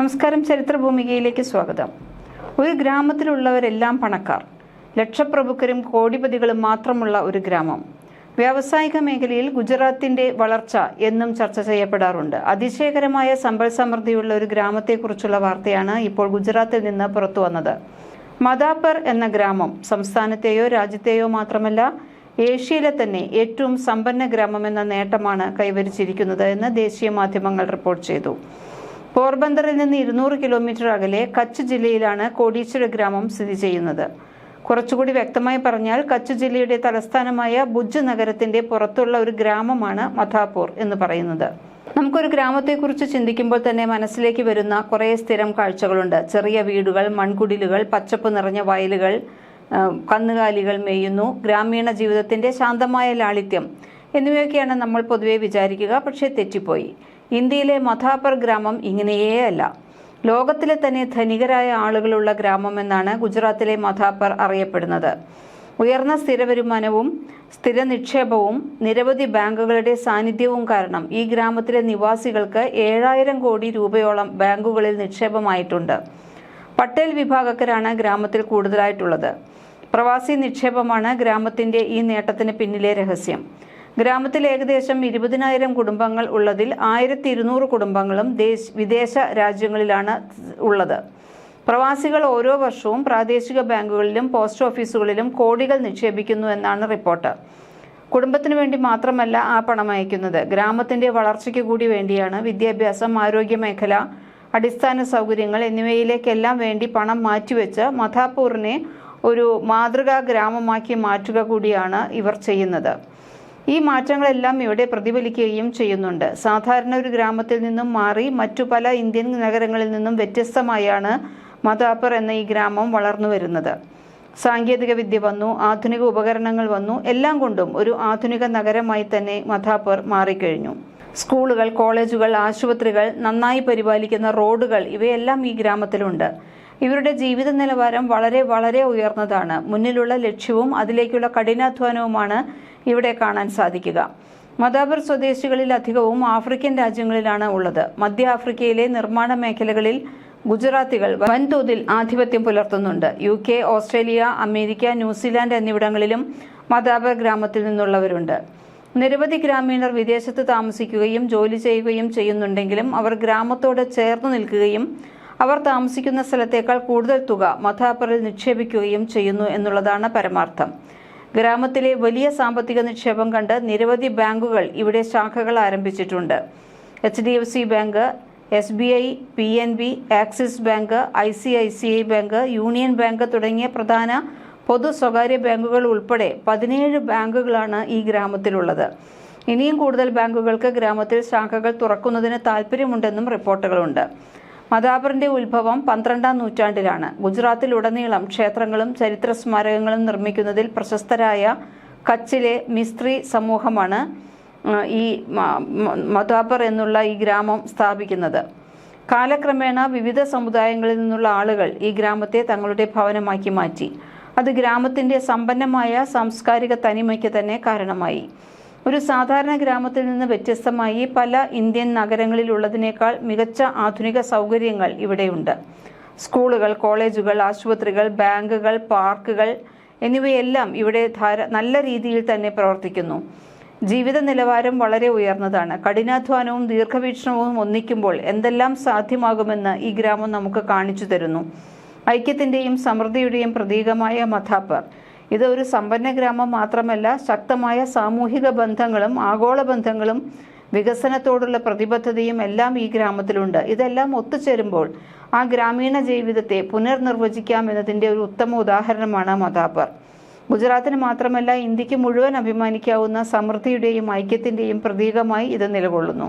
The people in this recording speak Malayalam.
നമസ്കാരം ചരിത്രഭൂമികയിലേക്ക് സ്വാഗതം. ഒരു ഗ്രാമത്തിലുള്ളവരെല്ലാം പണക്കാർ. ലക്ഷപ്രഭുക്കരും കോടിപതികളും മാത്രമുള്ള ഒരു ഗ്രാമം. വ്യാവസായിക മേഖലയിൽ ഗുജറാത്തിന്റെ വളർച്ച എന്നും ചർച്ച ചെയ്യപ്പെടാറുണ്ട്. അതിശയകരമായ സമ്പൽ സമൃദ്ധിയുള്ള ഒരു ഗ്രാമത്തെക്കുറിച്ചുള്ള വാർത്തയാണ് ഇപ്പോൾ ഗുജറാത്തിൽ നിന്ന് പുറത്തു വന്നത്. മദാപ്പർ എന്ന ഗ്രാമം സംസ്ഥാനത്തെയോ രാജ്യത്തെയോ മാത്രമല്ല ഏഷ്യയിലെ തന്നെ ഏറ്റവും സമ്പന്ന ഗ്രാമം എന്ന നേട്ടമാണ് കൈവരിച്ചിരിക്കുന്നത് എന്ന് ദേശീയ മാധ്യമങ്ങൾ റിപ്പോർട്ട് ചെയ്തു. പോർബന്തറിൽ നിന്ന് ഇരുന്നൂറ് കിലോമീറ്റർ അകലെ കച്ച് ജില്ലയിലാണ് കോടീശ്വര ഗ്രാമം സ്ഥിതി ചെയ്യുന്നത്. കുറച്ചുകൂടി വ്യക്തമായി പറഞ്ഞാൽ കച്ച് ജില്ലയുടെ തലസ്ഥാനമായ ബുജ് നഗരത്തിന്റെ പുറത്തുള്ള ഒരു ഗ്രാമമാണ് മഥാപൂർ എന്ന് പറയുന്നത്. നമുക്കൊരു ഗ്രാമത്തെക്കുറിച്ച് ചിന്തിക്കുമ്പോൾ തന്നെ മനസ്സിലേക്ക് വരുന്ന കുറേ സ്ഥിരം കാഴ്ചകളുണ്ട്. ചെറിയ വീടുകൾ മൺകുടിലുകൾ പച്ചപ്പ് നിറഞ്ഞ വയലുകൾ കന്നുകാലികൾ മേയുന്നു ഗ്രാമീണ ജീവിതത്തിന്റെ ശാന്തമായ ലാളിത്യം. എന്നിവയൊക്കെയാണ് നമ്മൾ പൊതുവെ വിചാരിക്കുക പക്ഷേ തെറ്റിപ്പോയി. ഇന്ത്യയിലെ മഥാപർ ഗ്രാമം ഇങ്ങനെയേ അല്ല ലോകത്തിലെ തന്നെ ധനികരായ ആളുകളുള്ള ഗ്രാമം എന്നാണ് ഗുജറാത്തിലെ മഥാപ്പർ അറിയപ്പെടുന്നത്. ഉയർന്ന സ്ഥിര വരുമാനവും സ്ഥിര നിക്ഷേപവും നിരവധി ബാങ്കുകളുടെ സാന്നിധ്യവും കാരണം ഈ ഗ്രാമത്തിലെ നിവാസികൾക്ക് ഏഴായിരം കോടി രൂപയോളം ബാങ്കുകളിൽ നിക്ഷേപമായിട്ടുണ്ട്. പട്ടേൽ വിഭാഗക്കാരാണ് ഗ്രാമത്തിൽ കൂടുതലായിട്ടുള്ളത്. പ്രവാസി നിക്ഷേപമാണ് ഗ്രാമത്തിന്റെ ഈ നേട്ടത്തിന് പിന്നിലെ രഹസ്യം. ഗ്രാമത്തിൽ ഏകദേശം ഇരുപതിനായിരം കുടുംബങ്ങൾ ഉള്ളതിൽ ആയിരത്തി ഇരുന്നൂറ് കുടുംബങ്ങളും ദേശ വിദേശ രാജ്യങ്ങളിലാണ് ഉള്ളത്. പ്രവാസികൾ ഓരോ വർഷവും പ്രാദേശിക ബാങ്കുകളിലും പോസ്റ്റ് ഓഫീസുകളിലും കോടികൾ നിക്ഷേപിക്കുന്നു എന്നാണ് റിപ്പോർട്ട്. കുടുംബത്തിനു വേണ്ടി മാത്രമല്ല ആ പണം അയക്കുന്നത്. ഗ്രാമത്തിന്റെ വളർച്ചയ്ക്ക് കൂടി വേണ്ടിയാണ് വിദ്യാഭ്യാസം ആരോഗ്യ മേഖല അടിസ്ഥാന സൗകര്യങ്ങൾ എന്നിവയിലേക്കെല്ലാം വേണ്ടി പണം മാറ്റിവെച്ച് മഥാപൂറിനെ ഒരു മാതൃകാ ഗ്രാമമാക്കി മാറ്റുക കൂടിയാണ് ഇവർ ചെയ്യുന്നത്. ഈ മാറ്റങ്ങളെല്ലാം ഇവിടെ പ്രതിഫലിക്കുകയും ചെയ്യുന്നുണ്ട്. സാധാരണ ഒരു ഗ്രാമത്തിൽ നിന്നും മാറി മറ്റു പല ഇന്ത്യൻ നഗരങ്ങളിൽ നിന്നും വ്യത്യസ്തമായാണ് മതാപ്പർ എന്ന ഈ ഗ്രാമം വളർന്നു വരുന്നത്. സാങ്കേതിക വിദ്യ വന്നു ആധുനിക ഉപകരണങ്ങൾ വന്നു എല്ലാം കൊണ്ടും ഒരു ആധുനിക നഗരമായി തന്നെ മതാപ്പർ മാറിക്കഴിഞ്ഞു. സ്കൂളുകൾ കോളേജുകൾ ആശുപത്രികൾ നന്നായി പരിപാലിക്കുന്ന റോഡുകൾ ഇവയെല്ലാം ഈ ഗ്രാമത്തിലുണ്ട്. ഇവരുടെ ജീവിത നിലവാരം വളരെ വളരെ ഉയർന്നതാണ്. മുന്നിലുള്ള ലക്ഷ്യവും അതിലേക്കുള്ള കഠിനാധ്വാനവുമാണ് ഇവിടെ കാണാൻ സാധിക്കുക. മദാബർ സ്വദേശികളിൽ അധികവും ആഫ്രിക്കൻ രാജ്യങ്ങളിലാണ് ഉള്ളത്. മധ്യ ആഫ്രിക്കയിലെ നിർമ്മാണ മേഖലകളിൽ ഗുജറാത്തികൾ വൻതോതിൽ ആധിപത്യം പുലർത്തുന്നുണ്ട്. U K Australia America New Zealand എന്നിവിടങ്ങളിലും മദാബർ ഗ്രാമത്തിൽ നിന്നുള്ളവരുണ്ട്. നിരവധി ഗ്രാമീണർ വിദേശത്ത് താമസിക്കുകയും ജോലി ചെയ്യുകയും ചെയ്യുന്നുണ്ടെങ്കിലും അവർ ഗ്രാമത്തോട് ചേർന്നു നിൽക്കുകയും അവർ താമസിക്കുന്ന സ്ഥലത്തേക്കാൾ കൂടുതൽ തുക മഥാപ്പറിൽ നിക്ഷേപിക്കുകയും ചെയ്യുന്നു എന്നുള്ളതാണ് പരമാർത്ഥം. ഗ്രാമത്തിലെ വലിയ സാമ്പത്തിക നിക്ഷേപം കണ്ട് നിരവധി ബാങ്കുകൾ ഇവിടെ ശാഖകൾ ആരംഭിച്ചിട്ടുണ്ട്. H D F C bank S B I P N B Axis bank I C I C I bank union bank തുടങ്ങിയ പ്രധാന പൊതു സ്വകാര്യ ബാങ്കുകൾ ഉൾപ്പെടെ പതിനേഴ് ബാങ്കുകളാണ് ഈ ഗ്രാമത്തിലുള്ളത്. ഇനിയും കൂടുതൽ ബാങ്കുകൾക്ക് ഗ്രാമത്തിൽ ശാഖകൾ തുറക്കുന്നതിന് താൽപ്പര്യമുണ്ടെന്നും റിപ്പോർട്ടുകളുണ്ട്. മദാബറിന്റെ ഉത്ഭവം പന്ത്രണ്ടാം നൂറ്റാണ്ടിലാണ്. ഗുജറാത്തിൽ ഗുജറാത്തിലുടനീളം ക്ഷേത്രങ്ങളും ചരിത്ര സ്മാരകങ്ങളും നിർമ്മിക്കുന്നതിൽ പ്രശസ്തരായ കച്ചിലെ മിസ്ത്രി സമൂഹമാണ് ഈ മദാബർ എന്നുള്ള ഈ ഗ്രാമം സ്ഥാപിക്കുന്നത്. കാലക്രമേണ വിവിധ സമുദായങ്ങളിൽ നിന്നുള്ള ആളുകൾ ഈ ഗ്രാമത്തെ തങ്ങളുടെ ഭവനമാക്കി മാറ്റി. അത് ഗ്രാമത്തിന്റെ സമ്പന്നമായ സാംസ്കാരിക തനിമയ്ക്ക് തന്നെ കാരണമായി. ഒരു സാധാരണ ഗ്രാമത്തിൽ നിന്ന് വ്യത്യസ്തമായി പല ഇന്ത്യൻ നഗരങ്ങളിലുള്ളതിനേക്കാൾ മികച്ച ആധുനിക സൗകര്യങ്ങൾ ഇവിടെയുണ്ട്. സ്കൂളുകൾ കോളേജുകൾ ആശുപത്രികൾ ബാങ്കുകൾ പാർക്കുകൾ എന്നിവയെല്ലാം ഇവിടെ നല്ല രീതിയിൽ തന്നെ പ്രവർത്തിക്കുന്നു. ജീവിത നിലവാരം വളരെ ഉയർന്നതാണ്. കഠിനാധ്വാനവും ദീർഘവീക്ഷണവും ഒന്നിക്കുമ്പോൾ എന്തെല്ലാം സാധ്യമാകുമെന്ന് ഈ ഗ്രാമം നമുക്ക് കാണിച്ചു തരുന്നു. ഐക്യത്തിന്റെയും സമൃദ്ധിയുടെയും പ്രതീകമായ മഥാപ്പർ ഇത് ഒരു സമ്പന്ന ഗ്രാമം മാത്രമല്ല ശക്തമായ സാമൂഹിക ബന്ധങ്ങളും ആഗോള ബന്ധങ്ങളും വികസനത്തോടുള്ള പ്രതിബദ്ധതയും എല്ലാം ഈ ഗ്രാമത്തിലുണ്ട്. ഇതെല്ലാം ഒത്തുചേരുമ്പോൾ ആ ഗ്രാമീണ ജീവിതത്തെ പുനർനിർവചിക്കാം എന്നതിന്റെ ഒരു ഉത്തമ ഉദാഹരണമാണ് മദാപ്പർ. ഗുജറാത്തിന് മാത്രമല്ല ഇന്ത്യയ്ക്ക് മുഴുവൻ അഭിമാനിക്കാവുന്ന സമൃദ്ധിയുടെയും ഐക്യത്തിന്റെയും പ്രതീകമായി ഇത് നിലകൊള്ളുന്നു.